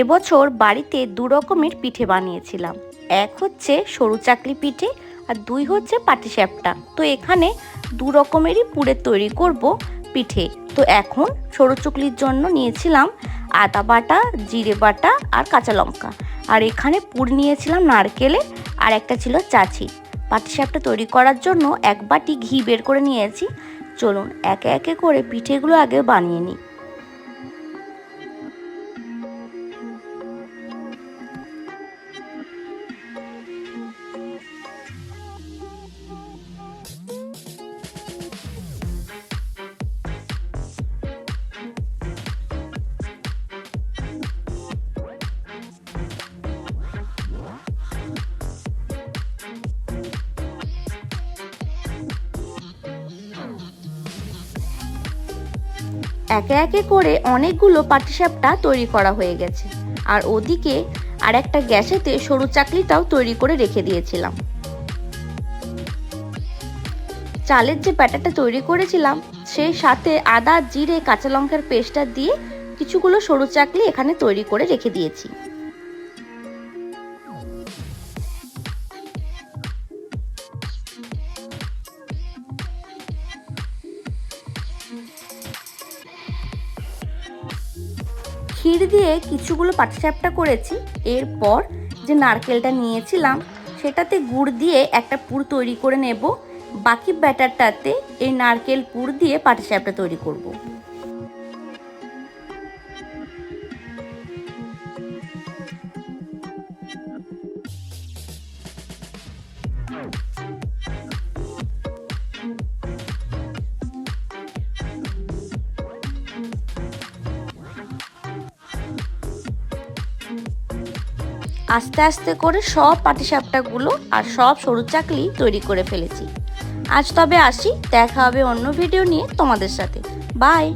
এবছর বাড়িতে দু রকমের পিঠে বানিয়েছিলাম। এক হচ্ছে সরু চাকলি পিঠে আর দুই হচ্ছে পাটিসাপটা তো এখানে দু রকমেরই পুরের তৈরি করব পিঠে। তো এখন সরু চুকলির জন্য নিয়েছিলাম আদা বাটা, জিরে বাটা আর কাঁচা লঙ্কা। আর এখানে পুর নিয়েছিলাম নারকেলে আর একটা ছিল চাচি পাটিসাপটা তৈরি করার জন্য এক বাটি ঘি বের করে নিয়েছি। চলুন একে একে করে পিঠেগুলো আগে বানিয়ে নিই। একে একে করে অনেকগুলো পাটিসাপটা তৈরি করা হয়ে গেছে। আর ওদিকে আর একটা গ্যাসেতে সরু চাকলিটাও তৈরি করে রেখে দিয়েছিলাম। চালের যে প্যাটাটা তৈরি করেছিলাম, সেই সাথে আদা, জিরে, কাঁচা লঙ্কার পেস্টটা দিয়ে কিছুগুলো সরু চাকলি এখানে তৈরি করে রেখে দিয়েছি। ক্ষীর দিয়ে কিছুগুলো পাটিসাপটা করেছি এরপর যে নারকেলটা নিয়েছিলাম, সেটাতে গুড় দিয়ে একটা পুর তৈরি করে নেব বাকি ব্যাটারটাতে এই নারকেল পুর দিয়ে পাটিসাপটা তৈরি করব। আস্তে আস্তে করে সব পাটিসাপটাগুলো আর সব সরু চাকলি তৈরি করে ফেলেছি। আজ তবে আসি, দেখা হবে অন্য ভিডিও নিয়ে তোমাদের সাথে। বাই